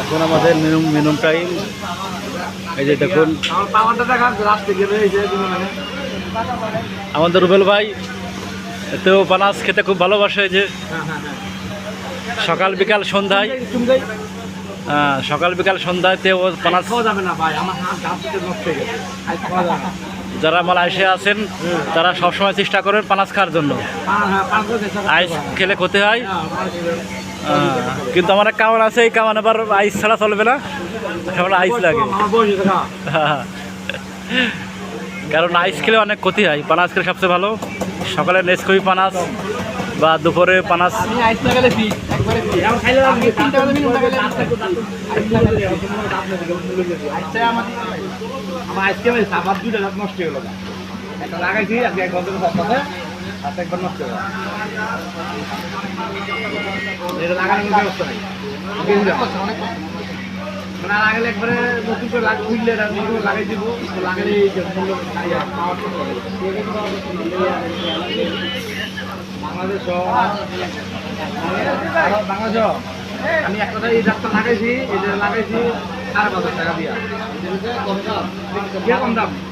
এখন আমাদের মিনুম মিনুম টাইম এই যে দেখুন। আমাদের রুবেল ভাই এতেও পানাস খেতে খুব ভালোবাসে যে। হ্যাঁ হ্যাঁ হ্যাঁ সকাল বিকাল সন্ধ্যায়। আহ, সকাল বিকাল সন্ধ্যাতে ও পানাস হয়ে যারা মালয়েশিয়া আছেন তারা সবসময় চেষ্টা করেন পানাস খাওয়ার জন্য। হ্যাঁ হ্যাঁ আইস খেলে ক্ষতি হয়। হ্যাঁ, কিন্তু আমার এক কামান আছে এই কামান আবার আইস ছাড়া চলবে না সবার আইস লাগে আমার। কারণ আইস খেলে অনেক ক্ষতি হয় পানাস খেলে সবচেয়ে ভালো সকালে নেসকবি পানাস বা দুপুরে পানাস আমার আমার আমার হয়ে নষ্ট হয়ে গেল এটা লাগানোর ব্যবস্থা নেই। মানে লাগালে একবারে নতুন করে লাগ উঠলে এটা নতুন লাগাই দিব লাগালে বাংলাদেশ বাংলাদেশ আমি এক কথা এই ডাক্তার লাগাইছি এটা লাগাইছি সাড়ে পাঁচ টাকা দিয়া। কম দাম। কম করল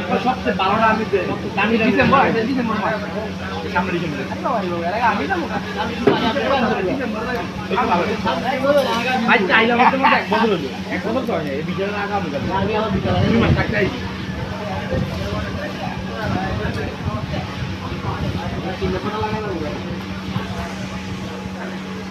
একবার ভালো না আমি দামি ডিসেম্বর ডিসেম্বর সামনে ডিসেম্বরে। ভাই চাইলাম এক বছর হলো। এক বছর তো হয়নি এই বিচারের আগে আমি দুই মাস থাকতে আইছি।